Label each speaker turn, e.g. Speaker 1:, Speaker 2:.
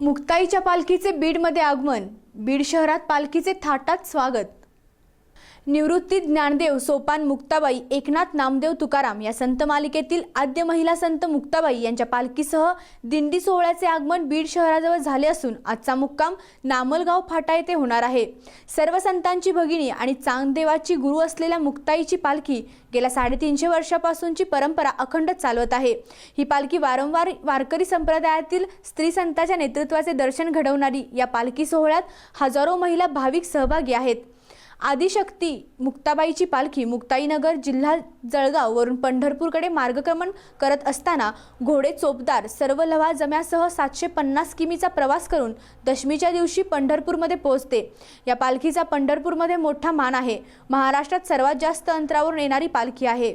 Speaker 1: मुक्ताईच्या पालखीचे बीडमध्ये आगमन. बीड शहरात पालखीचे थाटात स्वागत. निवृत्ती ज्ञानदेव सोपान मुक्ताबाई एकनाथ नामदेव तुकाराम या संत मालिकेतील आद्य महिला संत मुक्ताबाई यांच्या पालखीसह दिंडी सोहळ्याचे आगमन बीड शहराजवळ झाले असून आजचा मुक्काम नामलगाव फाटा येथे होणार आहे. सर्व संतांची भगिनी आणि चांगदेवाची गुरु असलेल्या मुक्ताईची पालखी गेल्या साडेतीनशे वर्षापासूनची परंपरा अखंड चालवत आहे. ही पालखी वारंवार वारकरी संप्रदायातील स्त्री संतांच्या नेतृत्वाचे दर्शन घडवणारी या पालखी सोहळ्यात हजारो महिला भाविक सहभागी आहेत. आदिशक्ती मुक्ताबाईची पालखी मुक्ताईनगर जिल्हा जळगाव वरून पंढरपूरकडे मार्गक्रमण करत असताना घोडे चोपदार सर्व लव्हा जम्यासह सातशे पन्नास किमीचा प्रवास करून दशमीच्या दिवशी पंढरपूरमध्ये पोहोचते. या पालखीचा पंढरपूरमध्ये मोठा मान आहे. महाराष्ट्रात सर्वात जास्त अंतरावरून येणारी पालखी आहे.